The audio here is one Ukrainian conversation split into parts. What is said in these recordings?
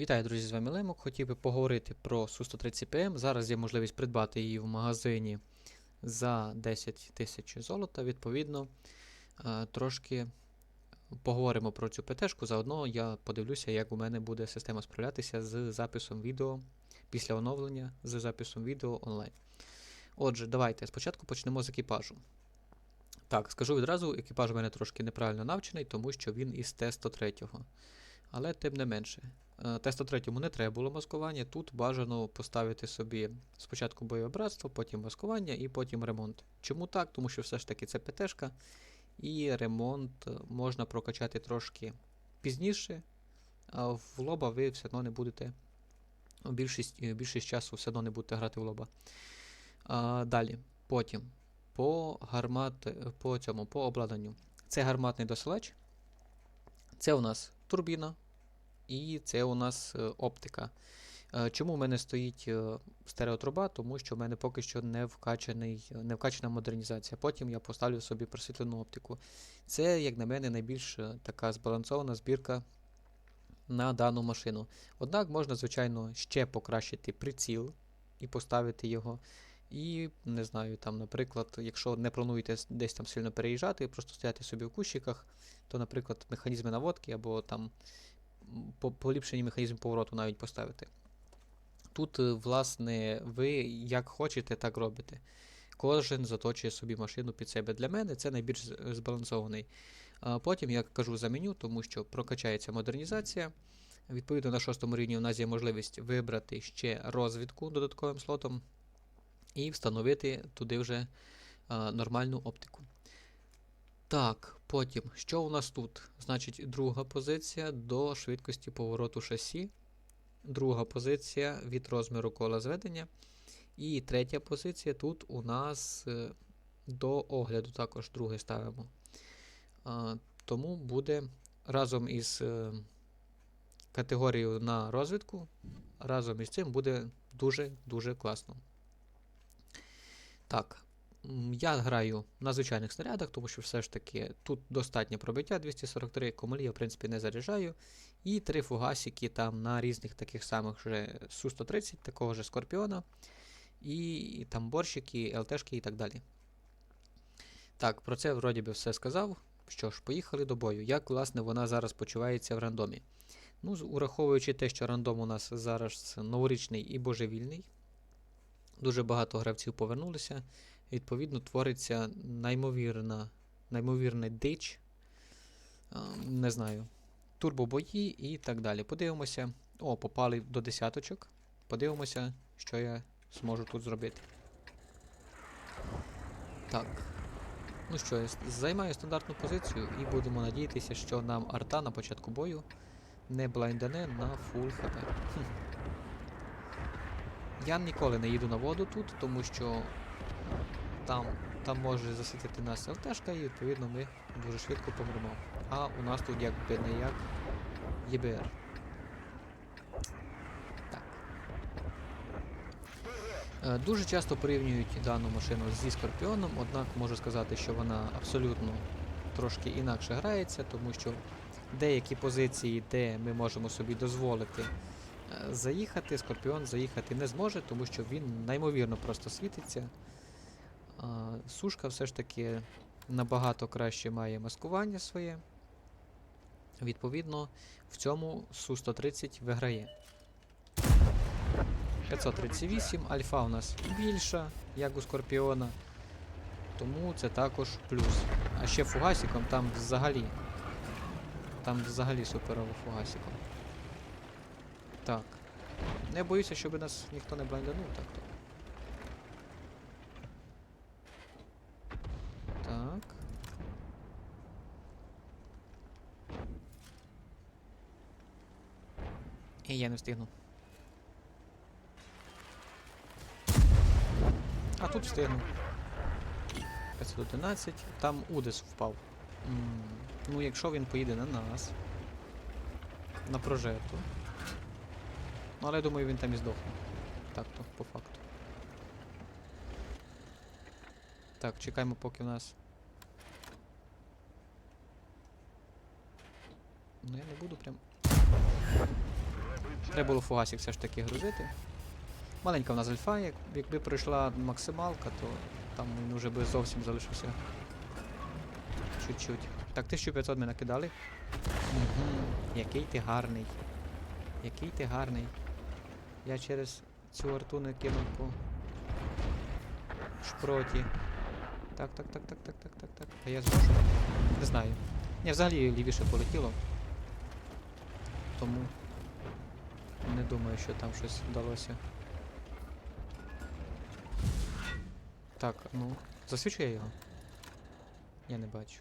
Вітаю, друзі, з вами Лемок. Хотів би поговорити про Су-130 CPM. Зараз є можливість придбати її в магазині за 10 тисяч золота. Відповідно, е, трошки поговоримо про цю ПТшку. Заодно я подивлюся, як у мене буде система справлятися з записом відео після оновлення з записом відео онлайн. Отже, давайте спочатку почнемо з екіпажу. Так, скажу відразу, екіпаж у мене трошки неправильно навчений, тому що він із Т-103. Але тим не менше. Е, Т-103 не треба було маскування. Тут бажано поставити собі спочатку бойове братство, потім маскування і потім ремонт. Чому так? Тому що все ж таки це ПТшка, і ремонт можна прокачати трошки пізніше, а в лоба ви все одно не будете. Більшість, е, більшість часу все одно не будете грати в лоба. А, далі, потім по гармат, по цьому, по обладнанню. Це гарматний досилач. Це у нас турбіна. І це у нас е, оптика. Е, Чому в мене стоїть е, стереотруба? Тому що в мене поки що не, вкачаний, не вкачана модернізація. Потім я поставлю собі просвітлену оптику. Це, як на мене, найбільш така збалансована збірка на дану машину. Однак можна, звичайно, ще покращити приціл і поставити його. І не знаю, там, наприклад, якщо не плануєте десь там сильно переїжджати, просто стояти собі в кущиках, то, наприклад, механізми наводки або там м, по- поліпшені механізм повороту навіть поставити. Тут, е, власне, ви як хочете, так робите. Кожен заточує собі машину під себе. Для мене це найбільш збалансований. Потім я кажу за меню, тому що прокачається модернізація. Відповідно, на шостому рівні у нас є можливість вибрати ще розвідку додатковим слотом і встановити туди вже нормальну оптику. Так, потім, що у нас тут? Значить, друга позиція до швидкості повороту шасі. Друга позиція від розміру кола зведення. І третя позиція тут у нас е, до огляду також друге ставимо. Тому буде разом із е, категорією на розвідку, разом із цим буде дуже-дуже класно. Так, я граю на звичайних снарядах, тому що все ж таки тут достатнє пробиття 243, комолі я в принципі не заряджаю. І три фугасики там на різних таких самих же Су-130, такого ж Скорпіона, і там борщики, ЛТшки і так далі. Так, про це вроді би все сказав. Що ж, поїхали до бою. Як, власне, вона зараз почувається в рандомі? Ну, ураховуючи те, що рандом у нас зараз новорічний і божевільний, дуже багато гравців повернулися. Відповідно, твориться неймовірна, неймовірний дич. Не знаю. Турбобої і так далі. Подивимося. О, попали до десяточок. Подивимося, що я зможу тут зробити. Так. Ну що, я займаю стандартну позицію і будемо надіятися, що нам арта на початку бою не блайндане на фул хп. Я ніколи не їду на воду тут, тому що там, там може засвітити нас ЛТшка і відповідно ми дуже швидко помремо. А у нас тут якби не як ЄБР. Так. Е, Дуже часто порівнюють дану машину зі Скорпіоном, однак можу сказати, що вона абсолютно трошки інакше грається, тому що деякі позиції, де ми можемо собі дозволити е, заїхати, Скорпіон заїхати не зможе, тому що він неймовірно просто світиться. Сушка все ж таки набагато краще має маскування своє. Відповідно, в цьому Су-130 виграє. 538, альфа у нас більша, як у Скорпіона. Тому це також плюс. А ще фугасиком там взагалі. Там взагалі суперово фугасиком. Так. Не боюся, щоб нас ніхто не блайнданув так то. Так. І я не встигну. А тут встигну. 511. Там Удес впав. М, Ну, якщо він поїде на нас. На прожекту. Ну, але я думаю, він там і здохне. Так то, по факту. Так, чекаємо, поки в нас. Ну я не буду прям. Треба було фугасик все ж таки грузити. Маленька в нас альфа, як, якби пройшла максималка, то там він вже би зовсім залишився. Чуть-чуть. Так, 1500 ми накидали. Угу. Який ти гарний. Який ти гарний. Я через цю арту не кинув по шпроті. Так, так, так, так, так, так, так, так. А я зможу? Не знаю. Ні, взагалі лівіше полетіло. Тому думаю, що там щось вдалося. Так, ну, засвічує його. Я не бачу.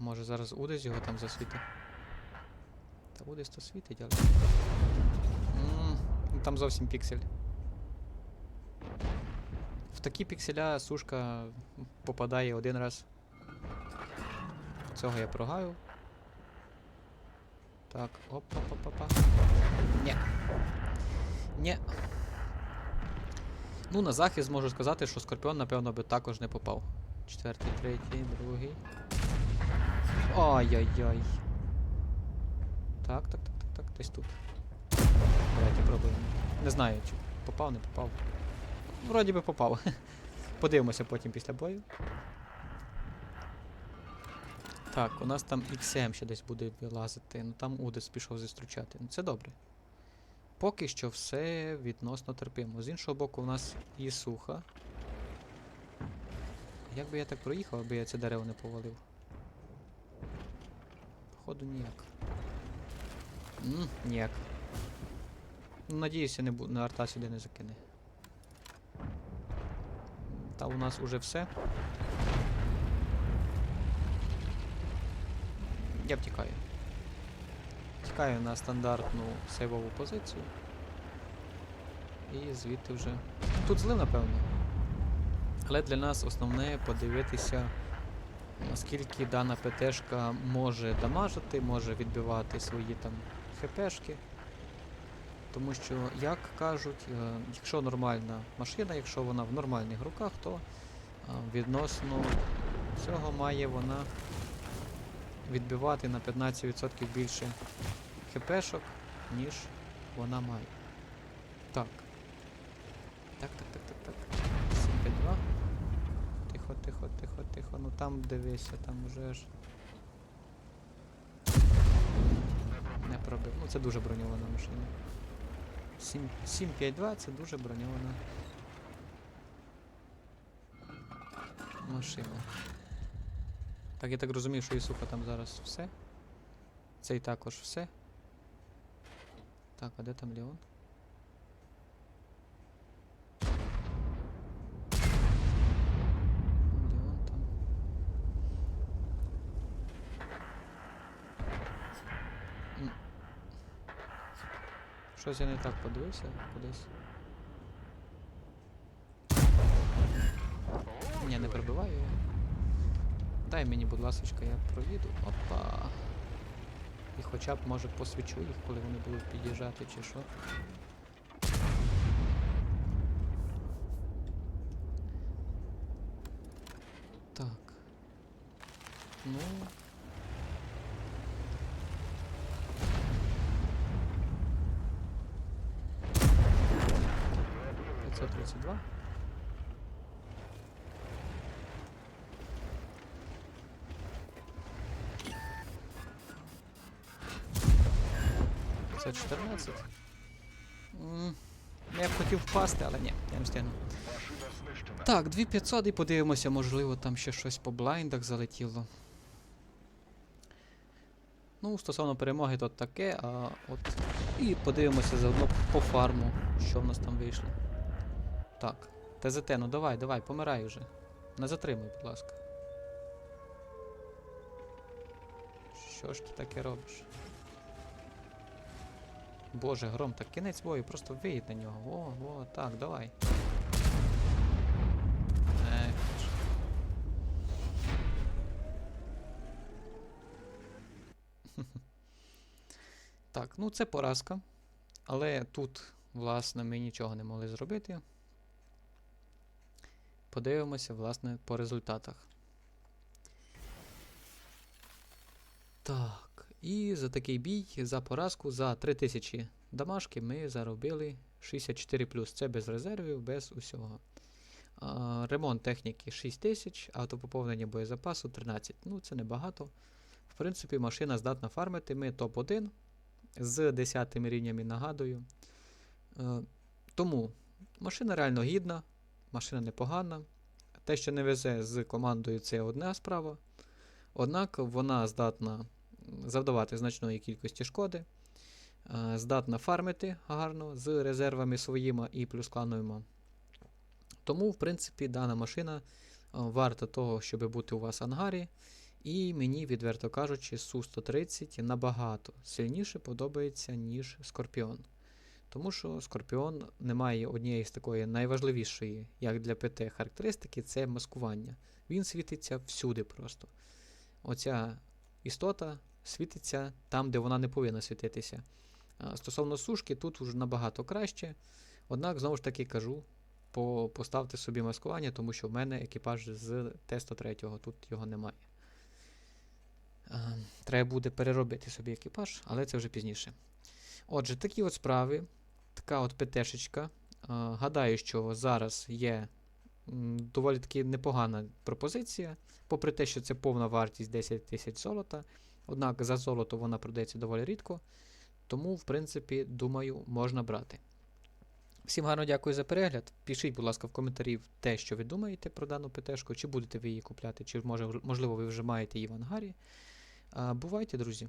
А може зараз Удес його там засвітить? Та Удес то світить, але. М, ну Там зовсім піксель. В такі пікселя сушка попадає один раз. Цього я прогаю. Так, опа-па-па-па. Ні. Ні. Ну, на захист можу сказати, що Скорпіон, напевно, би також не попав. Четвертий, третій, другий. Ай-яй-яй. Так, так, так, так, так, десь тут. Давайте пробуємо. Не знаю, чи попав, не попав. Вроді би попав. Подивимося потім після бою. Так, у нас там XM ще десь буде вилазити. Ну там Удес пішов зустрічати. Ну це добре. Поки що все відносно терпимо. З іншого боку, у нас є суха. Як би я так проїхав, аби я це дерево не повалив? Походу ніяк. М, ніяк. Ну, надіюся, не бу- на арта сюди не закине. Та у нас уже все. Я втікаю. Тікаю на стандартну сейвову позицію. І звідти вже. Тут злив, напевно. Але для нас основне подивитися, наскільки дана ПТшка може дамажити, може відбивати свої там ХПшки. Тому що, як кажуть, е, якщо нормальна машина, якщо вона в нормальних руках, то е, відносно цього має вона відбивати на 15% більше хпшок, ніж вона має. Так. Так, так, так, так, так. 752. Тихо, тихо, тихо, тихо. Ну там дивися, там вже ж. Не пробив. Ну це дуже броньована машина. 7, 752 це дуже броньована машина. Так, я так розумію, що Ісуха там зараз все. Цей також все. Так, а де там Леон? Леон там. Щось я не так подивився кудись. Ні, не пробиваю я. Дай мені, будь ласочка, я проїду. Опа. І хоча б може посвічу їх, коли вони будуть під'їжджати чи що. Так. Ну. Пятьсот тридцать два. Це 14. М, Я б хотів впасти, але ні, я не встигну. Так, 2500 і подивимося, можливо, там ще щось по блайндах залетіло. Ну, стосовно перемоги, то таке, а от. І подивимося заодно по фарму, що в нас там вийшло. Так, ТЗТ, ну давай, давай, помирай вже. Не затримуй, будь ласка. Що ж ти таке робиш? Боже, гром, так кінець бою, просто виїдь на нього. О, о, так, давай. Так, ну це поразка. Але тут, власне, ми нічого не могли зробити. Подивимося, власне, по результатах. Так, І за такий бій, за поразку, за 3000 дамашки ми заробили 64 Це без резервів, без усього. Ремонт техніки 6000, автопоповнення боєзапасу 13. Ну, це небагато. В принципі, машина здатна фармити. Ми топ-1 з 10 рівнями, нагадую. Е, тому машина реально гідна, машина непогана. Те, що не везе з командою, це одна справа. Однак вона здатна завдавати значної кількості шкоди, е, здатна фармити гарно з резервами своїми і плюс клановими. Тому, в принципі, дана машина е, варта того, щоб бути у вас в ангарі. І мені, відверто кажучи, Су-130 набагато сильніше подобається, ніж Скорпіон. Тому що Скорпіон не має однієї з такої найважливішої, як для ПТ, характеристики це маскування. Він світиться всюди просто. Оця істота світиться там, де вона не повинна світитися. Стосовно сушки, тут вже набагато краще. Однак, знову ж таки кажу, по, поставте собі маскування, тому що в мене екіпаж з Т-103, тут його немає. Е, Треба буде переробити собі екіпаж, але це вже пізніше. Отже, такі от справи. Така от ПТшечка. Е, Гадаю, що зараз є доволі таки непогана пропозиція, попри те, що це повна вартість 10 тисяч золота. Однак за золото вона продається доволі рідко. Тому, в принципі, думаю, можна брати. Всім гарно дякую за перегляд. Пишіть, будь ласка, в коментарі те, що ви думаєте про дану ПТшку, чи будете ви її купляти, чи може, можливо ви вже маєте її в ангарі. А, бувайте, друзі!